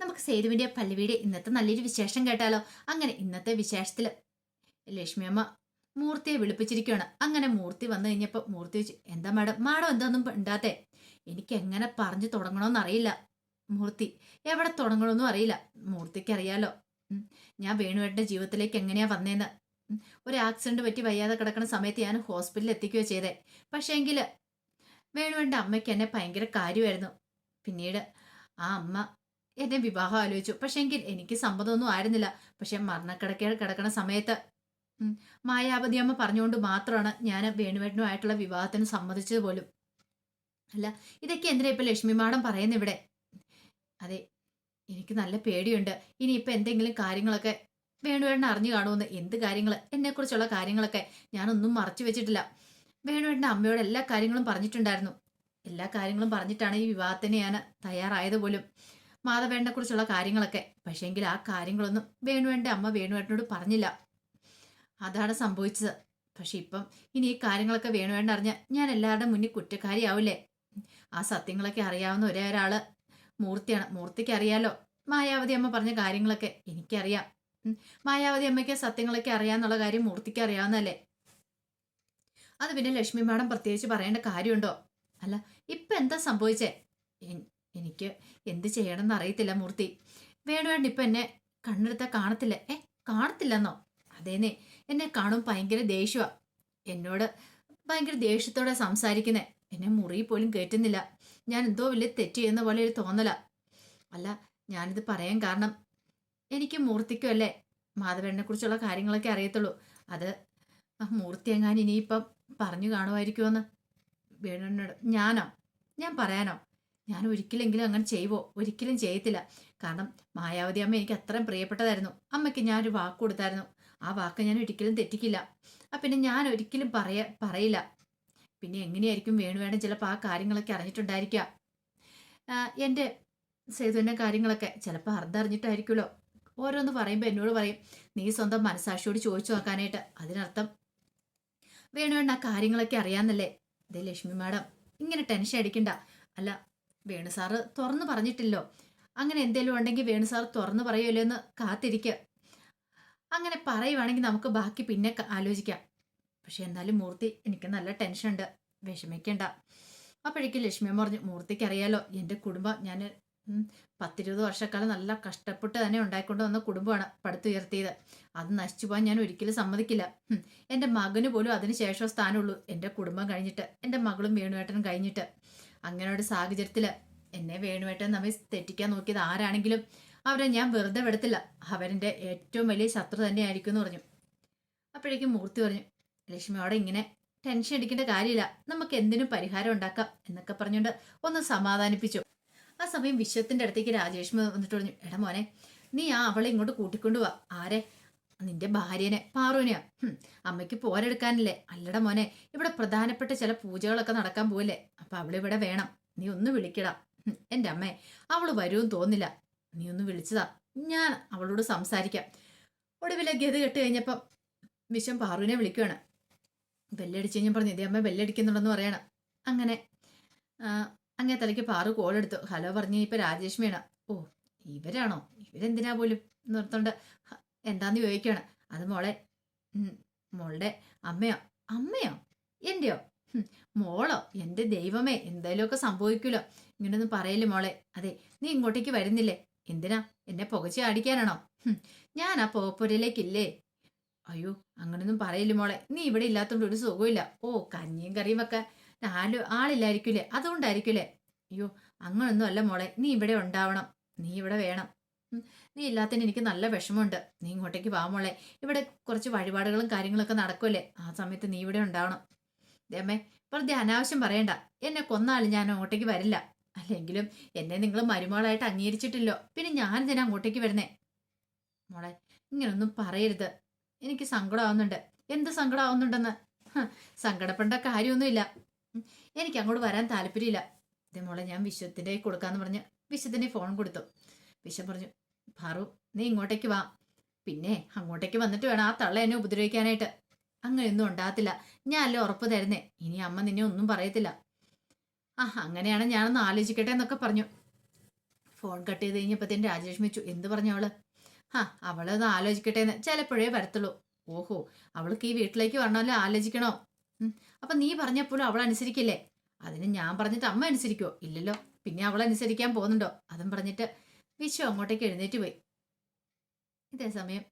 നമുക്ക് സേതുവിന്റെ പല്ലുവീട് ഇന്നത്തെ നല്ലൊരു വിശേഷം കേട്ടാലോ? അങ്ങനെ ഇന്നത്തെ വിശേഷത്തിൽ ലക്ഷ്മിയമ്മ മൂർത്തിയെ വിളിപ്പിച്ചിരിക്കുകയാണ് അങ്ങനെ മൂർത്തി വന്നു കഴിഞ്ഞപ്പോൾ മൂർത്തി വെച്ച് എന്താ മാഡം? മാഡം എന്താന്നും ഉണ്ടാത്തേ എനിക്ക് എങ്ങനെ പറഞ്ഞു തുടങ്ങണമെന്ന് അറിയില്ല. മൂർത്തി എവിടെ തുടങ്ങണമെന്നും അറിയില്ല. മൂർത്തിക്ക് അറിയാലോ. ഞാൻ വേണുവേട്ടന്റെ ജീവിതത്തിലേക്ക് എങ്ങനെയാ വന്നേന്ന്? ഒരു ആക്സിഡന്റ് പറ്റി വയ്യാതെ കിടക്കുന്ന സമയത്ത് ഞാൻ ഹോസ്പിറ്റലിൽ എത്തിക്കുകയോ ചെയ്തേ. പക്ഷേ എങ്കിൽ വേണുവേട്ടന്റെ അമ്മയ്ക്ക് എന്നെ ഭയങ്കര കാര്യമായിരുന്നു. പിന്നീട് ആ അമ്മ എന്നെ വിവാഹം ആലോചിച്ചു. പക്ഷെങ്കിൽ എനിക്ക് സമ്മതമൊന്നും ആയിരുന്നില്ല. പക്ഷെ മരണക്കിടക്കയിൽ കിടക്കണ സമയത്ത് മായാവതി അമ്മ പറഞ്ഞുകൊണ്ട് മാത്രമാണ് ഞാൻ വേണുവേട്ടനുമായിട്ടുള്ള വിവാഹത്തിന് സമ്മതിച്ചത് പോലും. അല്ല ഇതൊക്കെ എന്തിനാ ഇപ്പൊ ലക്ഷ്മി മാഡം പറയുന്ന ഇവിടെ? അതെ എനിക്ക് നല്ല പേടിയുണ്ട്. ഇനിയിപ്പോൾ എന്തെങ്കിലും കാര്യങ്ങളൊക്കെ വേണുവേട്ടൻ അറിഞ്ഞു കാണുമെന്ന്. എന്ത് കാര്യങ്ങൾ എന്നെക്കുറിച്ചുള്ള കാര്യങ്ങളൊക്കെ ഞാനൊന്നും മറച്ചു വെച്ചിട്ടില്ല. വേണുവേട്ടന്റെ അമ്മയോട് എല്ലാ കാര്യങ്ങളും പറഞ്ഞിട്ടുണ്ടായിരുന്നു. എല്ലാ കാര്യങ്ങളും പറഞ്ഞിട്ടാണ് ഈ വിവാഹത്തിന് ഞാൻ തയ്യാറായത് പോലും. മാധവേട്ടനെ കുറിച്ചുള്ള കാര്യങ്ങളൊക്കെ. പക്ഷേങ്കിൽ ആ കാര്യങ്ങളൊന്നും വേണുവേണ്ടി അമ്മ വേണുവേട്ടനോട് പറഞ്ഞില്ല. അതാണ് സംഭവിച്ചത്. പക്ഷെ ഇപ്പം ഇനി ഈ കാര്യങ്ങളൊക്കെ വേണുവേണ്ട അറിഞ്ഞ ഞാൻ എല്ലാവരുടെ മുന്നിൽ കുറ്റക്കാരിയാവില്ലേ? ആ സത്യങ്ങളൊക്കെ അറിയാവുന്ന ഒരേ ഒരാൾ മൂർത്തിയാണ്. മൂർത്തിക്ക് അറിയാലോ മായാവതി അമ്മ പറഞ്ഞ കാര്യങ്ങളൊക്കെ. എനിക്കറിയാം. മായാവതി അമ്മയ്ക്ക് സത്യങ്ങളൊക്കെ അറിയാന്നുള്ള കാര്യം മൂർത്തിക്ക് അറിയാവുന്നല്ലേ അത് പിന്നെ ലക്ഷ്മി മാഡം പ്രത്യേകിച്ച് പറയേണ്ട കാര്യമുണ്ടോ? അല്ല ഇപ്പൊ എന്താ സംഭവിച്ചേ എനിക്ക് എന്ത് ചെയ്യണമെന്ന് അറിയത്തില്ല മൂർത്തി. വേണുവേണ്ട ഇപ്പൊ എന്നെ കണ്ണെടുത്ത കാണത്തില്ല. ഏ കാണത്തില്ലെന്നോ? അതേനെ എന്നെ കാണും ഭയങ്കര ദേഷ്യമാ എന്നോട് ഭയങ്കര ദേഷ്യത്തോടെ സംസാരിക്കുന്നേ. എന്നെ മുറി പോലും കയറ്റുന്നില്ല. ഞാൻ എന്തോ വലിയ തെറ്റ് ചെയ്യുന്ന പോലെ ഒരു തോന്നല. അല്ല ഞാനിത് പറയാൻ കാരണം എനിക്ക് മൂർത്തിക്കും അല്ലേ? മാധവനെ കുറിച്ചുള്ള കാര്യങ്ങളൊക്കെ അറിയത്തുള്ളൂ. അത് മൂർത്തി എങ്ങാൻ ഇനിയിപ്പം പറഞ്ഞു കാണുമായിരിക്കുമെന്ന് വേണുവിനോട് ഞാനോ? ഞാൻ പറയാനോ? ഞാൻ ഒരിക്കലെങ്കിലും അങ്ങനെ ചെയ്യുവോ? ഒരിക്കലും ചെയ്യത്തില്ല. കാരണം മായാവതി അമ്മ എനിക്ക് അത്രയും പ്രിയപ്പെട്ടതായിരുന്നു. അമ്മയ്ക്ക് ഞാനൊരു വാക്ക് കൊടുത്തായിരുന്നു. ആ വാക്ക് ഞാൻ ഒരിക്കലും തെറ്റിക്കില്ല. ആ പിന്നെ ഞാൻ ഒരിക്കലും പറയ പറയില്ല. പിന്നെ എങ്ങനെയായിരിക്കും വേണു വേണുവേണം ചിലപ്പോൾ ആ കാര്യങ്ങളൊക്കെ അറിഞ്ഞിട്ടുണ്ടായിരിക്കുക എന്റെ സേതുവിന്റെ കാര്യങ്ങളൊക്കെ ചിലപ്പോൾ അർദ്ധം അറിഞ്ഞിട്ടായിരിക്കുമല്ലോ ഓരോന്ന് പറയുമ്പോൾ എന്നോട് പറയും നീ സ്വന്തം മനസാക്ഷിയോട് ചോദിച്ചു നോക്കാനായിട്ട്. അതിനർത്ഥം വേണുവേണ്ട ആ കാര്യങ്ങളൊക്കെ അറിയാമെന്നല്ലേ? അതേ ലക്ഷ്മി മാഡം ഇങ്ങനെ ടെൻഷൻ അടിക്കണ്ട. അല്ല വേണു സാറ് തുറന്നു പറഞ്ഞിട്ടില്ലോ. അങ്ങനെ എന്തെങ്കിലും ഉണ്ടെങ്കിൽ വേണു സാർ തുറന്നു പറയുമല്ലോ എന്ന് കാത്തിരിക്കുക അങ്ങനെ പറയുവാണെങ്കിൽ നമുക്ക് ബാക്കി പിന്നെ ആലോചിക്കാം. പക്ഷെ എന്നാലും മൂർത്തി എനിക്ക് നല്ല ടെൻഷൻ ഉണ്ട് വിഷമിക്കണ്ട. അപ്പോഴേക്കും ലക്ഷ്മി പറഞ്ഞു മൂർത്തിക്ക് അറിയാലോ എന്റെ കുടുംബം ഞാൻ പത്തിരുപത് വർഷക്കാലം നല്ല കഷ്ടപ്പെട്ട് തന്നെ ഉണ്ടായിക്കൊണ്ട് വന്ന കുടുംബമാണ് പടുത്തുയർത്തിയത്. അത് നശിച്ചു പോകാൻ ഞാൻ ഒരിക്കലും സമ്മതിക്കില്ല. എന്റെ മകന് പോലും അതിന് ശേഷം സ്ഥാനമുള്ളൂ. എന്റെ കുടുംബം കഴിഞ്ഞിട്ട് എന്റെ മകളും വേണുവേട്ടനും കഴിഞ്ഞിട്ട്. അങ്ങനെ ഒരു സാഹചര്യത്തിൽ എന്നെ വേണുവേട്ടൻ നമ്മെ തെറ്റിക്കാൻ നോക്കിയത് ആരാണെങ്കിലും അവരെ ഞാൻ വെറുതെ വിടത്തില്ല. അവരെന്റെ ഏറ്റവും വലിയ ശത്രു തന്നെയായിരിക്കും എന്ന് പറഞ്ഞു. അപ്പോഴേക്കും മൂർത്തി പറഞ്ഞു ലക്ഷ്മിയോടെ ഇങ്ങനെ ടെൻഷൻ അടിക്കേണ്ട കാര്യമില്ല. നമുക്ക് എന്തിനും പരിഹാരം ഉണ്ടാക്കാം എന്നൊക്കെ പറഞ്ഞുകൊണ്ട് ഒന്ന് സമാധാനിപ്പിച്ചു. ആ സമയം വിശ്വത്തിന്റെ അടുത്തേക്ക് രാജേഷ്മ വന്നിട്ട് പറഞ്ഞു എടാ മോനെ നീ ആ അവളെ ഇങ്ങോട്ട് കൂട്ടിക്കൊണ്ടുപോവാ ആരെ നിന്റെ ഭാര്യനെ പാറുവിനെയാ? അമ്മയ്ക്ക് പോരെടുക്കാനില്ലേ? അല്ലട മോനെ ഇവിടെ പ്രധാനപ്പെട്ട ചില പൂജകളൊക്കെ നടക്കാൻ പോവില്ലേ? അപ്പൊ അവളിവിടെ വേണം. നീ ഒന്ന് വിളിക്കടാ. എന്റെ അമ്മേ അവൾ വരുമെന്ന് തോന്നില്ല നീ ഒന്ന് വിളിച്ചതാ. ഞാൻ അവളോട് സംസാരിക്കാം. ഒടുവിലെ ഗതി കെട്ട് കഴിഞ്ഞപ്പം വിശ്വം പാറുവിനെ വിളിക്കുകയാണ് ബെല്ലടിച്ച് കഴിഞ്ഞാൽ പറഞ്ഞു ഇതേ അമ്മ ബെല്ലടിക്കുന്നുണ്ടെന്ന് പറയണം. അങ്ങനെ അങ്ങനെ അങ്ങേ തലയ്ക്ക് പാറു കോൾ എടുത്തു ഹലോ പറഞ്ഞു ഇപ്പൊ രാജേഷ്മിയാണ് ഓ ഇവരാണോ? ഇവരെന്തിനാ പോലും? നിർത്തോണ്ട് എന്താന്ന് ചോദിക്കുകയാണ് അത് മോളെ മോളുടെ അമ്മയോ? അമ്മയോ? എന്റെയോ? മോളോ? എന്റെ ദൈവമേ എന്തായാലുമൊക്കെ സംഭവിക്കുമല്ലോ ഇങ്ങനൊന്നും പറയല്ലേ മോളെ. അതെ നീ ഇങ്ങോട്ടേക്ക് വരുന്നില്ലേ? എന്തിനാ? എന്നെ പുകച്ച് അടിക്കാനാണോ ഞാൻ ആ പോപ്പുരയിലേക്കില്ലേ? അയ്യോ അങ്ങനൊന്നും പറയില്ല മോളെ. നീ ഇവിടെ ഇല്ലാത്തോണ്ട് ഒരു സുഖമില്ല ഓ കഞ്ഞിയും കറിയും ഒക്കെ ആൾ ആളില്ലായിരിക്കൂലേ? അതുകൊണ്ടായിരിക്കൂലേ? അയ്യോ അങ്ങനൊന്നും അല്ല മോളെ. നീ ഇവിടെ ഉണ്ടാവണം. നീ ഇവിടെ വേണം. നീ ഇല്ലാത്തതിന് എനിക്ക് നല്ല വിഷമമുണ്ട്. നീ ഇങ്ങോട്ടേക്ക് വാ മോളെ. ഇവിടെ കുറച്ച് വഴിപാടുകളും കാര്യങ്ങളൊക്കെ നടക്കുമല്ലേ ആ സമയത്ത് നീ ഇവിടെ ഉണ്ടാവണം. ദേമേ വെറുതെ അനാവശ്യം പറയണ്ട. എന്നെ കൊന്നാലും ഞാൻ അങ്ങോട്ടേക്ക് വരില്ല. അല്ലെങ്കിലും എന്നെ നിങ്ങൾ മരുമകളായിട്ട് അംഗീകരിച്ചിട്ടില്ലോ. പിന്നെ ഞാൻ എന്തിനാ അങ്ങോട്ടേക്ക് വരുന്നേ. മോളെ ഇങ്ങനൊന്നും പറയരുത്. എനിക്ക് സങ്കടമാവുന്നുണ്ട് എന്ത് സങ്കടമാവുന്നുണ്ടെന്ന് സങ്കടപ്പെടേണ്ട കാര്യമൊന്നുമില്ല. എനിക്ക് അങ്ങോട്ട് വരാൻ താല്പര്യമില്ല. ഇതേ മോളെ ഞാൻ വിശ്വത്തിന്റെ കൊടുക്കാന്ന് പറഞ്ഞ് വിശ്വത്തിന്റെ ഫോൺ കൊടുത്തു. വിശ്വം പറഞ്ഞു ഭാറു നീ ഇങ്ങോട്ടേക്ക് വാ. പിന്നെ അങ്ങോട്ടേക്ക് വന്നിട്ട് വേണം ആ തള്ള എന്നെ ഉപദ്രവിക്കാനായിട്ട്. അങ്ങനെയൊന്നും ഉണ്ടാകത്തില്ല. ഞാൻ അല്ലേ ഉറപ്പ് തരുന്നേ? ഇനി അമ്മ നിന്നെ ഒന്നും പറയത്തില്ല. ആ അങ്ങനെയാണ് ഞാനൊന്ന് ആലോചിക്കട്ടെ എന്നൊക്കെ പറഞ്ഞു. ഫോൺ കട്ട് ചെയ്ത് കഴിഞ്ഞപ്പോഴത്തേനും രാജലക്ഷ്മി എന്ത് പറഞ്ഞു അവൾ? ആ അവളൊന്ന് ആലോചിക്കട്ടെ എന്ന് ചിലപ്പോഴേ വരത്തുള്ളൂ. ഓഹോ അവൾക്ക് ഈ വീട്ടിലേക്ക് വരണമല്ലോ ആലോചിക്കണോ? അപ്പൊ നീ പറഞ്ഞപ്പോഴും അവൾ അനുസരിക്കില്ലേ? അതിന് ഞാൻ പറഞ്ഞിട്ട് അമ്മ അനുസരിക്കോ ഇല്ലല്ലോ. പിന്നെ അവൾ അനുസരിക്കാൻ പോകുന്നുണ്ടോ? അതും പറഞ്ഞിട്ട് വിശ്വ അങ്ങോട്ടേക്ക് എഴുന്നേറ്റ് പോയി. ഇതേ സമയം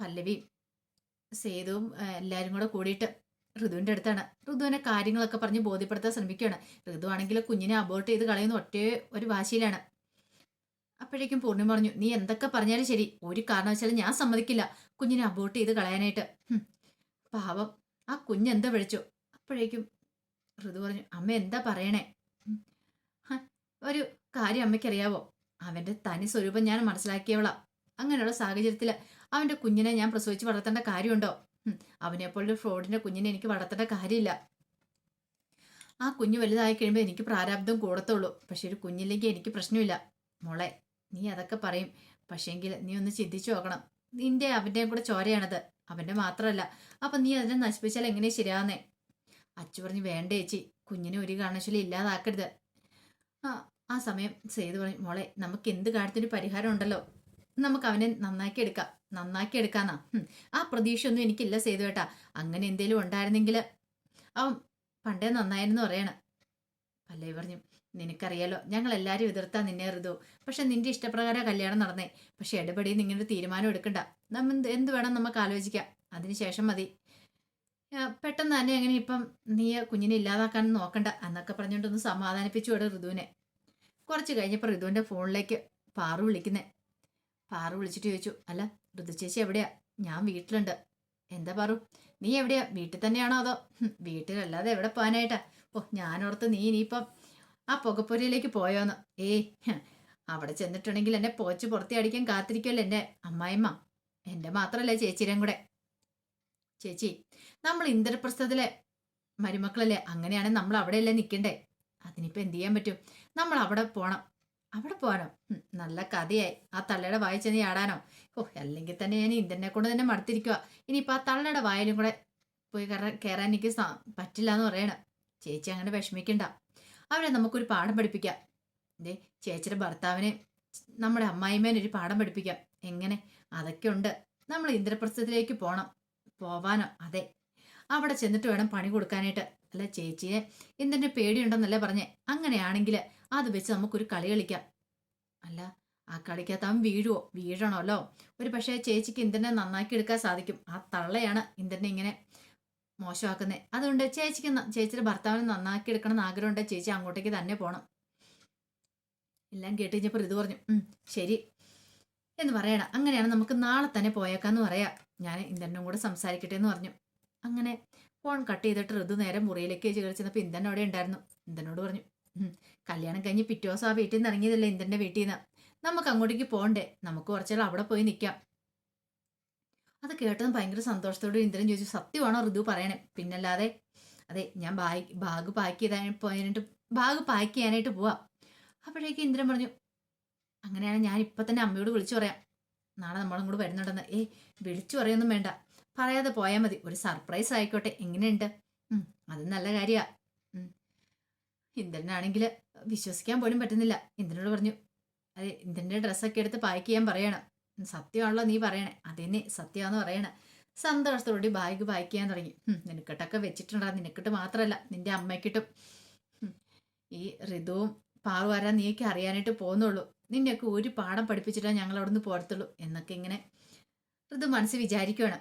പല്ലവിയും സേതുവും എല്ലാവരും കൂടെ കൂടിയിട്ട് ഋതുവിന്റെ അടുത്താണ്. ഋതുവിനെ കാര്യങ്ങളൊക്കെ പറഞ്ഞ് ബോധ്യപ്പെടുത്താൻ ശ്രമിക്കുകയാണ്. ഋതു ആണെങ്കിൽ കുഞ്ഞിനെ അബോർട്ട് ചെയ്ത് കളയുന്ന ഒറ്റ ഒരു വാശിയിലാണ്. അപ്പോഴേക്കും പൂർണിമ പറഞ്ഞു നീ എന്തൊക്കെ പറഞ്ഞാലും ശരി. ഒരു കാരണവശാലും ഞാൻ സമ്മതിക്കില്ല കുഞ്ഞിനെ അബോർട്ട് ചെയ്ത് കളയാനായിട്ട്. പാവം. ആ കുഞ്ഞ് എന്താ വിളിച്ചു? അപ്പോഴേക്കും ഋതു പറഞ്ഞു അമ്മ എന്താ പറയണേ? ഒരു കാര്യം അമ്മയ്ക്കറിയാവോ? അവന്റെ തനി സ്വരൂപം ഞാൻ മനസ്സിലാക്കിയവളാ. അങ്ങനെയുള്ള സാഹചര്യത്തിൽ അവന്റെ കുഞ്ഞിനെ ഞാൻ പ്രസവിച്ച് വളർത്തേണ്ട കാര്യമുണ്ടോ? അവനെപ്പോഴും ഫ്രോഡിന്റെ കുഞ്ഞിനെ എനിക്ക് വളർത്തേണ്ട കാര്യമില്ല. ആ കുഞ്ഞ് വലുതായി കഴിയുമ്പോൾ എനിക്ക് പ്രാരാബ്ദം കൂടത്തുള്ളൂ. പക്ഷെ ഒരു കുഞ്ഞില്ലെങ്കിൽ എനിക്ക് പ്രശ്നമില്ല. മോളെ നീ അതൊക്കെ പറയും. പക്ഷേങ്കിൽ നീ ഒന്ന് ചിന്തിച്ചു നോക്കണം. നിന്റെ അവന്റെയും കൂടെ ചോരയാണത്. അവന്റെ മാത്രമല്ല അപ്പം നീ അതിനെ നശിപ്പിച്ചാൽ എങ്ങനെ ശരിയാവുന്നേ? അച്ചു പറഞ്ഞു വേണ്ട ചേച്ചി. കുഞ്ഞിനെ ഒരു കാരണവശാലും ഇല്ലാതാക്കരുത്. ആ സമയം സേതു പറയും മോളെ നമുക്ക് എന്ത് കാര്യത്തിന് പരിഹാരം ഉണ്ടല്ലോ നമുക്ക് അവനെ നന്നാക്കി എടുക്കാം. നന്നാക്കി എടുക്കാന്നാ. ആ പ്രതീക്ഷയൊന്നും എനിക്കില്ല സേതു ഏട്ടാ. അങ്ങനെ എന്തേലും ഉണ്ടായിരുന്നെങ്കിൽ അവൻ പണ്ടേ നന്നായിരുന്നു പറയണ. പല്ലവി പറഞ്ഞു നിനക്കറിയാലോ ഞങ്ങൾ എല്ലാവരും എതിർത്താ നിന്നെ ഋതു. പക്ഷെ നിന്റെ ഇഷ്ടപ്രകാരം കല്യാണം നടന്നേ. പക്ഷെ ഇടപെടി നിങ്ങളുടെ തീരുമാനം എടുക്കണ്ട. നമ്മ എന്ത് വേണം നമുക്ക് ആലോചിക്കാം. അതിനുശേഷം മതി. പെട്ടെന്ന് തന്നെ എങ്ങനെ ഇപ്പം നീ കുഞ്ഞിനെ ഇല്ലാതാക്കാൻ നോക്കണ്ട എന്നൊക്കെ പറഞ്ഞുകൊണ്ടൊന്ന് സമാധാനിപ്പിച്ചു വിടും ഋതുവിനെ. കുറച്ച് കഴിഞ്ഞപ്പോൾ ഋതുവിന്റെ ഫോണിലേക്ക് പാറു വിളിക്കുന്നേ. പാറു വിളിച്ചിട്ട് ചോദിച്ചു അല്ല ഋതു ചേച്ചി എവിടെയാ? ഞാൻ വീട്ടിലുണ്ട്. എന്താ പാറു? നീ എവിടെയാ? വീട്ടിൽ തന്നെയാണോ അതോ? "ഹും, വീട്ടിലല്ലാതെ എവിടെ പോകാനായിട്ടാ? ഓ ഞാനോർത്ത് നീ ഇനിയിപ്പം ആ പുകപ്പൊരിയിലേക്ക് പോയോന്ന്. ഏയ് അവിടെ ചെന്നിട്ടുണ്ടെങ്കിൽ എന്നെ പോച്ച് പുറത്തി അടിക്കാൻ കാത്തിരിക്കുമല്ലോ എന്റെ അമ്മായിമ്മ? എന്റെ മാത്രമല്ല ചേച്ചിയുടെയും കൂടെ? ചേച്ചി നമ്മൾ ഇന്ദ്രപ്രസ്ഥത്തിലെ മരുമക്കളല്ലേ? അങ്ങനെയാണെങ്കിൽ നമ്മൾ അവിടെയല്ലേ നിൽക്കണ്ടേ? അതിനിപ്പോൾ എന്ത് ചെയ്യാൻ പറ്റും? നമ്മൾ അവിടെ പോണം. അവിടെ പോകാനോ? നല്ല കഥയായി. ആ തള്ളയുടെ വായി ചെന്ന് ചാടാനോ? ഓ അല്ലെങ്കിൽ തന്നെ ഞാൻ ഇന്ത്യനെ കൊണ്ട് തന്നെ മടുത്തിരിക്കുക ഇനിയിപ്പോൾ ആ തള്ളയുടെ വായിലും കൂടെ പോയി കയറാൻ കയറാൻ എനിക്ക് പറ്റില്ല എന്ന് പറയണം. ചേച്ചി അങ്ങനെ വിഷമിക്കണ്ട. അവരെ നമുക്കൊരു പാഠം പഠിപ്പിക്കാം. ദേ ചേച്ചിയുടെ ഭർത്താവിനെ നമ്മുടെ അമ്മായിമേനെ ഒരു പാഠം പഠിപ്പിക്കാം. എങ്ങനെ? അതൊക്കെ ഉണ്ട്. നമ്മൾ ഇന്ദ്രപ്രസ്ഥത്തിലേക്ക് പോകണം പോവാനോ? അതെ. അവിടെ ചെന്നിട്ട് വേണം പണി കൊടുക്കാനായിട്ട്. അല്ല ചേച്ചിയെ? എന്തിന്റെ പേടിയുണ്ടെന്നല്ലേ പറഞ്ഞേ. അങ്ങനെയാണെങ്കിൽ അത് വെച്ച് നമുക്കൊരു കളി കളിക്കാം. അല്ല ആ കളിക്കകത്ത് അവൻ വീഴുവോ? വീഴണമല്ലോ. ഒരു പക്ഷേ ചേച്ചിക്ക് ഇന്ദ്രനെ നന്നാക്കി എടുക്കാൻ സാധിക്കും. ആ തള്ളയാണ് ഇന്ദ്രനെ ഇങ്ങനെ മോശമാക്കുന്നത് അതുകൊണ്ട് ചേച്ചിക്ക് ചേച്ചിയുടെ ഭർത്താവിനെ നന്നാക്കി എടുക്കണം എന്ന് ആഗ്രഹമുണ്ട് ചേച്ചി അങ്ങോട്ടേക്ക് തന്നെ പോകണം എല്ലാം കേട്ട് കഴിഞ്ഞപ്പോൾ ഇത് പറഞ്ഞു ശരി. എന്ന് പറയണം. അങ്ങനെയാണ് നമുക്ക് നാളെ തന്നെ പോയേക്കാന്ന് പറയാം. ഞാൻ ഇന്ദ്രനും കൂടെ സംസാരിക്കട്ടെ എന്ന് പറഞ്ഞു. അങ്ങനെ ഫോൺ കട്ട് ചെയ്തിട്ട് ഋതു നേരെ മുറിയിലേക്ക് കയറി ഇന്ദ്രൻ അവിടെ ഉണ്ടായിരുന്നു. ഇന്ദനോട് പറഞ്ഞു കല്യാണം കഴിഞ്ഞ് പിറ്റേ ദിവസം ആ വീട്ടിൽ നിന്ന് ഇറങ്ങിയതല്ലേ ഇന്ദന്റെ വീട്ടിൽ നിന്ന്? നമുക്ക് അങ്ങോട്ടേക്ക് പോകണ്ടേ നമുക്ക് കുറച്ചാൽ അവിടെ പോയി നിൽക്കാം അത് കേട്ടതും ഭയങ്കര സന്തോഷത്തോടെ ഇന്ദ്രൻ ചോദിച്ചു സത്യമാണോ ഋതു പറയണേ? പിന്നല്ലാതെ അതെ ഞാൻ ബാഗ് ബാഗ് പാക്ക് ചെയ്താൻ പോയതിനായിട്ട് ബാഗ് പാക്ക് ചെയ്യാനായിട്ട് പോവാം. അപ്പോഴേക്കും ഇന്ദ്രൻ പറഞ്ഞു അങ്ങനെയാണ് ഞാൻ ഇപ്പം തന്നെ അമ്മയോട് വിളിച്ചു പറയാം. നാളെ നമ്മളും കൂടെ വരുന്നുണ്ടെന്ന്. ഏയ് വിളിച്ചു പറയൊന്നും വേണ്ട. പറയാതെ പോയാൽ മതി. ഒരു സർപ്രൈസ് ആയിക്കോട്ടെ. എങ്ങനെയുണ്ട്? അത് നല്ല കാര്യമാണ് ഇന്ദ്രനാണെങ്കിൽ വിശ്വസിക്കാൻ പോലും പറ്റുന്നില്ല. ഇന്ദ്രനോട് പറഞ്ഞു അതെ ഇന്ദ്രന്റെ ഡ്രസ്സൊക്കെ എടുത്ത് പാക്ക് ചെയ്യാൻ പറയണം. സത്യമാണല്ലോ നീ പറയണേ. അതെന്നെ സത്യമാന്ന് പറയണേ. സന്തോഷത്തോടെ ബാഗ് പാക്ക് ചെയ്യാൻ തുടങ്ങി. നിനക്കിട്ടൊക്കെ വെച്ചിട്ടുണ്ടാ നിനക്കിട്ട് മാത്രമല്ല നിന്റെ അമ്മയ്ക്കിട്ടും. ഈ ഋതുവും പാറു വരാൻ നീയൊക്കെ അറിയാനായിട്ട് പോകുന്നുള്ളൂ. നിന്നെയൊക്കെ ഒരു പാഠം പഠിപ്പിച്ചിട്ടാണ് ഞങ്ങൾ അവിടുന്ന് പോരത്തുള്ളൂ. എന്നൊക്കെ ഇങ്ങനെ ഋതു മനസ്സ് വിചാരിക്കുകയാണ്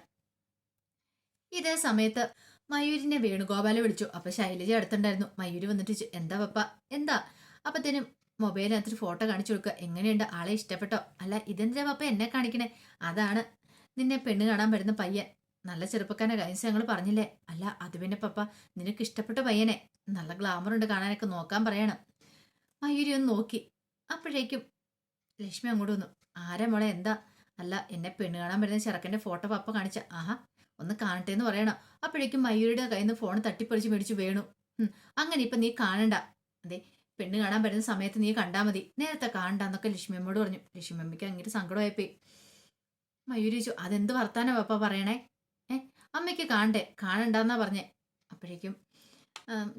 ഇതേ സമയത്ത് മയൂരിനെ വേണുഗോപാല വിളിച്ചു. അപ്പൊ ശൈലജ അടുത്തുണ്ടായിരുന്നു. മയൂര് വന്നിട്ട് എന്താ പപ്പ? എന്താ? അപ്പത്തേനും മൊബൈലിനകത്തൊരു ഫോട്ടോ കാണിച്ചു കൊടുക്കുക. എങ്ങനെയുണ്ട്? ആളെ ഇഷ്ടപ്പെട്ടോ? അല്ല ഇതെന്തിനാ പപ്പ എന്നെ കാണിക്കണേ? അതാണ് നിന്നെ പെണ്ണ് കാണാൻ വരുന്ന പയ്യൻ. നല്ല ചെറുപ്പക്കാരനെ കഴിഞ്ഞ ഞങ്ങൾ പറഞ്ഞില്ലേ? അല്ല അത് പിന്നെ പപ്പ നിനക്ക് ഇഷ്ടപ്പെട്ട പയ്യനെ. നല്ല ഗ്ലാമർ ഉണ്ട് കാണാനൊക്കെ നോക്കാൻ പറയണം. മയൂരി ഒന്ന് നോക്കി. അപ്പോഴേക്കും ലക്ഷ്മി അങ്ങോട്ട് വന്നു. ആരാ മോളെ? എന്താ? അല്ല എന്നെ പെണ്ണ് കാണാൻ വരുന്ന ചെറുക്കന്റെ ഫോട്ടോ പപ്പ കാണിച്ച. ആഹാ ഒന്ന് കാണട്ടെ എന്ന് പറയണം. അപ്പോഴേക്കും മയൂരിയുടെ കയ്യിൽ നിന്ന് ഫോൺ തട്ടിപ്പറിച്ച് മേടിച്ച് വേണു. അങ്ങനെ ഇപ്പം നീ കാണണ്ട. അതെ പെണ്ണ് കാണാൻ പറ്റുന്ന സമയത്ത് നീ കണ്ടാൽ മതി. നേരത്തെ കാണണ്ട എന്നൊക്കെ ലക്ഷ്മിയമ്മയോട് പറഞ്ഞു. ലക്ഷ്മിയമ്മയ്ക്ക് അങ്ങനെ സങ്കടമായിപ്പോയി. മയൂരി ചോദിച്ചു അതെന്ത് വർത്താനം പാപ്പ പറയണേ? ഏ അമ്മയ്ക്ക് കാണണ്ടേ? കാണണ്ടെന്നാ പറഞ്ഞേ. അപ്പോഴേക്കും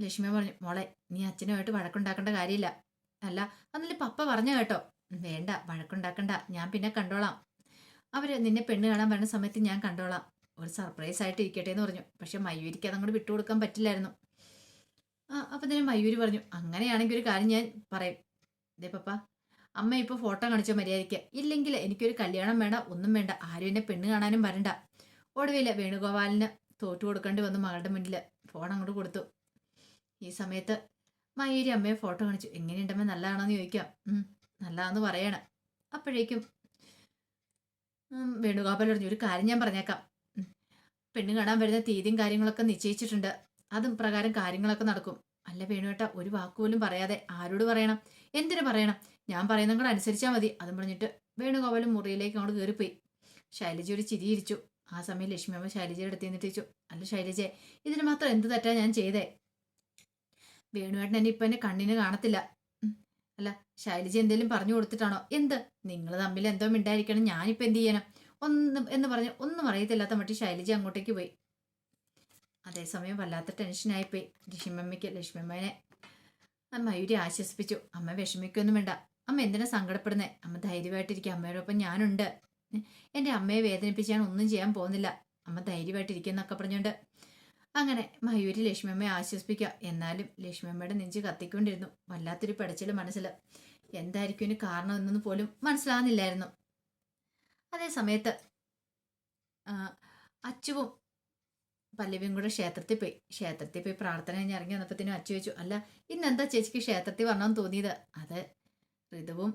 ലക്ഷ്മിയമ്മ പറഞ്ഞു മോളെ നീ അച്ഛനുമായിട്ട് വഴക്കുണ്ടാക്കേണ്ട കാര്യമില്ല. അല്ല അന്നില്ല പപ്പ പറഞ്ഞു കേട്ടോ. വേണ്ട വഴക്കുണ്ടാക്കണ്ട. ഞാൻ പിന്നെ കണ്ടോളാം. അവർ നിന്നെ പെണ്ണ് കാണാൻ വരുന്ന സമയത്ത് ഞാൻ കണ്ടോളാം. ഒരു സർപ്രൈസ് ആയിട്ട് ഇരിക്കട്ടെ എന്ന് പറഞ്ഞു. പക്ഷെ മയൂരിക്ക് അതങ്ങോട്ട് വിട്ടുകൊടുക്കാൻ പറ്റില്ലായിരുന്നു. ആ അപ്പം തന്നെ മയൂരി പറഞ്ഞു അങ്ങനെയാണെങ്കിൽ ഒരു കാര്യം ഞാൻ പറയും. ദേ പപ്പ അമ്മ ഇപ്പോൾ ഫോട്ടോ കാണിച്ചോ മര്യാദയ്ക്ക്. ഇല്ലെങ്കിൽ എനിക്കൊരു കല്യാണം വേണ്ട ഒന്നും വേണ്ട. ആരും എന്നെ പെണ്ണ് കാണാനും വരണ്ട. ഒടുവില്ല വേണുഗോപാലിന് തോറ്റു കൊടുക്കേണ്ടി വന്നു മകളുടെ മുന്നിൽ. ഫോൺ അങ്ങോട്ട് കൊടുത്തു. ഈ സമയത്ത് മയൂരി അമ്മയെ ഫോട്ടോ കാണിച്ചു. എങ്ങനെയുണ്ടമ്മ? നല്ലതാണോന്ന് ചോദിക്കാം. നല്ലതാന്ന് പറയണം. അപ്പോഴേക്കും വേണുഗോപാൽ പറഞ്ഞു ഒരു കാര്യം ഞാൻ പറഞ്ഞേക്കാം. പെണ്ണ് കാണാൻ വരുന്ന തീയതിയും കാര്യങ്ങളൊക്കെ നിശ്ചയിച്ചിട്ടുണ്ട്. അതും പ്രകാരം കാര്യങ്ങളൊക്കെ നടക്കും. അല്ല വേണുവേട്ട ഒരു വാക്കുപോലും പറയാതെ ആരോട് പറയണം? എന്തിനു പറയണം? ഞാൻ പറയുന്ന കൂടെ അനുസരിച്ചാൽ മതി. അതും പറഞ്ഞിട്ട് വേണുഗോപാലും മുറിയിലേക്ക് അങ്ങോട്ട് കയറിപ്പോയി ശൈലജ ഒരു ചിരിയിരിച്ചു ആ സമയം ലക്ഷ്മിയമ്മ ശൈലജയുടെ അടുത്ത് നിന്നിട്ട് ചോദിച്ചു അല്ല ശൈലജയെ ഇതിന് മാത്രം എന്ത് തെറ്റാ ഞാൻ ചെയ്തേ? വേണുവേട്ടൻ എന്നെ ഇപ്പൊ എന്നെ കണ്ണിന് കാണത്തില്ല. അല്ല ശൈലജ എന്തെങ്കിലും പറഞ്ഞു കൊടുത്തിട്ടാണോ? എന്ത്? നിങ്ങൾ തമ്മിൽ എന്തോ മിണ്ടായിരിക്കണം. ഞാനിപ്പോ എന്ത് ചെയ്യണം? ഒന്നും എന്ന് പറഞ്ഞ് ഒന്നും അറിയത്തില്ലാത്ത മട്ടി ശൈലജ അങ്ങോട്ടേക്ക് പോയി. അതേസമയം വല്ലാത്ത ടെൻഷനായിപ്പോയി ലക്ഷ്മിയമ്മയ്ക്ക് ലക്ഷ്മിയമ്മേനെ മയൂരി ആശ്വസിപ്പിച്ചു. അമ്മ വിഷമിക്കൊന്നും വേണ്ട. അമ്മ എന്തിനാ സങ്കടപ്പെടുന്നേ? അമ്മ ധൈര്യമായിട്ടിരിക്കുക. അമ്മയോടൊപ്പം ഞാനുണ്ട്. എന്റെ അമ്മയെ വേദനിപ്പിച്ച് ഞാൻ ഒന്നും ചെയ്യാൻ പോകുന്നില്ല. അമ്മ ധൈര്യമായിട്ടിരിക്കുന്നൊക്കെ പറഞ്ഞുകൊണ്ട് അങ്ങനെ മയൂരി ലക്ഷ്മിയമ്മയെ ആശ്വസിപ്പിക്കുക. എന്നാലും ലക്ഷ്മിയമ്മയുടെ നെഞ്ച് കത്തിക്കൊണ്ടിരുന്നു. വല്ലാത്തൊരു പടച്ചിൽ മനസ്സിൽ എന്തായിരിക്കും ഇതിന് കാരണം എന്നൊന്നും പോലും മനസ്സിലാകുന്നില്ലായിരുന്നു അതേ സമയത്ത് അച്ചുവും പല്ലവിയും കൂടെ ക്ഷേത്രത്തിൽ പോയി. ക്ഷേത്രത്തിൽ പോയി പ്രാർത്ഥന കഴിഞ്ഞ് ഇറങ്ങി വന്നപ്പോഴത്തേനും അച്ചു വെച്ചു അല്ല ഇന്നെന്താ ചേച്ചിക്ക് ക്ഷേത്രത്തിൽ വരണമെന്ന് തോന്നിയത്? അത് ഋതുവും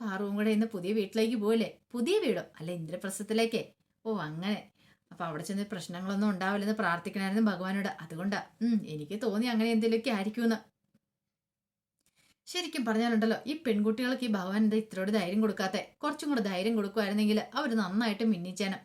പാറുവും കൂടെ ഇന്ന് പുതിയ വീട്ടിലേക്ക് പോയില്ലേ പുതിയ വീടോ? അല്ല ഇന്ദ്രപ്രസ്ഥത്തിലേക്കേ. ഓ അങ്ങനെ. അപ്പൊ അവിടെ ചെന്ന് പ്രശ്നങ്ങളൊന്നും ഉണ്ടാവില്ലെന്ന് പ്രാർത്ഥിക്കണമായിരുന്നു ഭഗവാനോട്. അതുകൊണ്ടാ ഉം എനിക്ക് തോന്നി അങ്ങനെ എന്തെങ്കിലുമൊക്കെ ആയിരിക്കുമെന്ന്. ശരിക്കും പറഞ്ഞാലുണ്ടല്ലോ ഈ പെൺകുട്ടികൾക്ക് ഈ ഭഗവാൻ എന്താ ഇത്രയോട് ധൈര്യം കൊടുക്കാത്തെ? കുറച്ചും കൂടെ ധൈര്യം കൊടുക്കുമായിരുന്നെങ്കിൽ അവർ നന്നായിട്ട് മിന്നിച്ചേനും.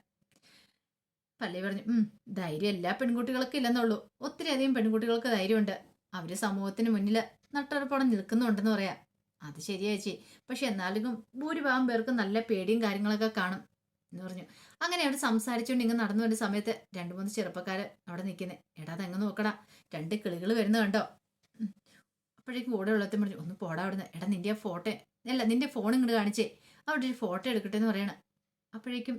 പള്ളി പറഞ്ഞു ഉം ധൈര്യം എല്ലാ പെൺകുട്ടികൾക്കും ഇല്ലെന്നുള്ളൂ. ഒത്തിരി അധികം പെൺകുട്ടികൾക്ക് ധൈര്യമുണ്ട്. അവർ സമൂഹത്തിന് മുന്നിൽ നട്ടറപ്പോടെ നിൽക്കുന്നുണ്ടെന്ന് പറയാം. അത് ശരിയാ ചേച്ചി. പക്ഷെ എന്നാലും ഭൂരിഭാഗം പേർക്കും നല്ല പേടിയും കാര്യങ്ങളൊക്കെ കാണും. എന്ന് പറഞ്ഞു. അങ്ങനെ അവിടെ സംസാരിച്ചുകൊണ്ട് ഇങ്ങനെ നടന്നു വരുന്ന സമയത്ത് രണ്ട് മൂന്ന് ചെറുപ്പക്കാർ അവിടെ നിൽക്കുന്നത് എടാ അതെങ്ങ് നോക്കടാ. രണ്ട് കിളികൾ വരുന്ന കണ്ടോ. അപ്പോഴേക്കും കൂടെ ഉള്ളത്തും പറഞ്ഞു ഒന്ന് പോടാ അവിടുന്ന്. എടാ നിന്റെ ഫോട്ടോ അല്ല നിന്റെ ഫോൺ ഇങ്ങോട്ട് കാണിച്ചേ. അവിടെ ഒരു ഫോട്ടോ എടുക്കട്ടെ എന്ന് പറയണം. അപ്പോഴേക്കും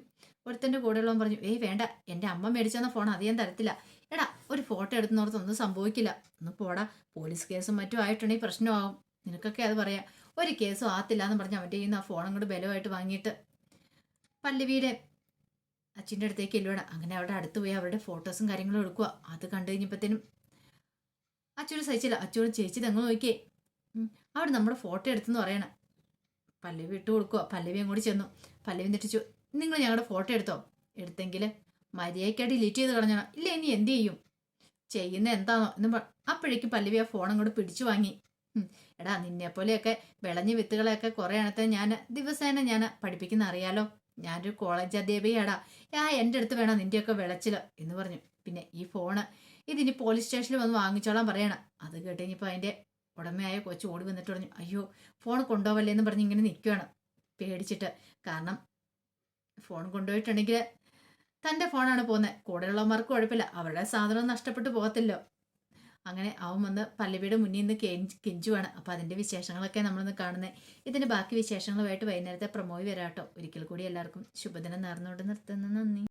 ഒരുത്തന്റെ കൂടെയുള്ളവൻ പറഞ്ഞു ഏയ് വേണ്ട. എന്റെ അമ്മ മേടിച്ചെന്ന ഫോൺ ഞാൻ തരത്തില്ല. എടാ ഒരു ഫോട്ടോ എടുക്കുന്നോർത്ത് ഒന്നും സംഭവിക്കില്ല. ഒന്ന് പോടാ. പോലീസ് കേസും മറ്റും ആയിട്ടുണ്ടെങ്കിൽ പ്രശ്നമാകും നിനക്കൊക്കെ അത് പറയാം. ഒരു കേസും ആത്തില്ല എന്ന് പറഞ്ഞ് അവന്റെ ആ ഫോൺ അങ്ങോട്ട് ബലമായിട്ട് വാങ്ങിയിട്ട് പല്ലവിയുടെ അച്ഛന്റെ അടുത്തേക്ക് എല്ലുവേണം അങ്ങനെ അവിടെ അടുത്ത് പോയി അവരുടെ ഫോട്ടോസും കാര്യങ്ങളും എടുക്കുക അത് കണ്ടു കഴിഞ്ഞപ്പോഴത്തേനും അച്ഛനും സഹിച്ചില്ല. അച്ചൂര് ചേച്ചി തങ്ങൾ നോക്കിയേ അവിടെ നമ്മുടെ ഫോട്ടോ എടുത്തെന്ന് പറയണം. പല്ലവി ഇട്ട് കൊടുക്കുക പല്ലവി അങ്ങോട്ട് ചെന്നു. പല്ലവി തെറ്റിച്ചു നിങ്ങൾ ഞങ്ങളുടെ ഫോട്ടോ എടുത്തോ? എടുത്തെങ്കിൽ മര്യാദയ്ക്ക് ഡിലീറ്റ് ചെയ്ത് കളഞ്ഞണം. ഇല്ല ഇനി എന്ത് ചെയ്യും? ചെയ്യുന്ന എന്താണോ എന്ന് അപ്പോഴേക്കും പല്ലവി ആ ഫോൺ അങ്ങോട്ട് പിടിച്ചു വാങ്ങി. എടാ നിന്നെപ്പോലെയൊക്കെ വിളഞ്ഞ വിത്തുകളെയൊക്കെ കുറേ എണ്ണത്തെ ഞാൻ ദിവസേന ഞാൻ പഠിപ്പിക്കുന്ന അറിയാലോ? ഞാനൊരു കോളേജ് അധ്യാപികയാടാ. ആ എന്റെ അടുത്ത് വേണം നിന്റെയൊക്കെ വിളച്ചിൽ എന്ന് പറഞ്ഞു. പിന്നെ ഈ ഫോണ് ഇതിനി പോലീസ് സ്റ്റേഷനിൽ വന്ന് വാങ്ങിച്ചോളാൻ പറയണം. അത് കേട്ട് കഴിഞ്ഞപ്പോൾ അതിന്റെ ഉടമയായ കൊച്ചു ഓടി വന്നിട്ട് പറഞ്ഞു അയ്യോ ഫോൺ കൊണ്ടുപോവല്ലേ എന്ന് പറഞ്ഞ് ഇങ്ങനെ നിൽക്കുകയാണ് പേടിച്ചിട്ട്. കാരണം ഫോൺ കൊണ്ടുപോയിട്ടുണ്ടെങ്കിൽ തന്റെ ഫോണാണ് പോകുന്നത് കൂടെയുള്ളവന്മാർക്ക് കുഴപ്പമില്ല. അവരുടെ സാധനം നഷ്ടപ്പെട്ടു പോകത്തില്ലോ. അങ്ങനെ അവൻ വന്ന് പല്ലവിയുടെ മുന്നിൽ നിന്ന് കെഞ്ച് കെഞ്ചുവാണ്. അപ്പോൾ അതിന്റെ വിശേഷങ്ങളൊക്കെ നമ്മളിന്ന് കാണുന്നത് ഇതിന്റെ ബാക്കി വിശേഷങ്ങളുമായിട്ട് വൈകുന്നേരത്തെ പ്രമോയി വരാട്ടോ. ഒരിക്കൽ കൂടി എല്ലാവർക്കും ശുഭദിനം നേർന്നുകൊണ്ട് നിർത്തുന്നു. നന്ദി.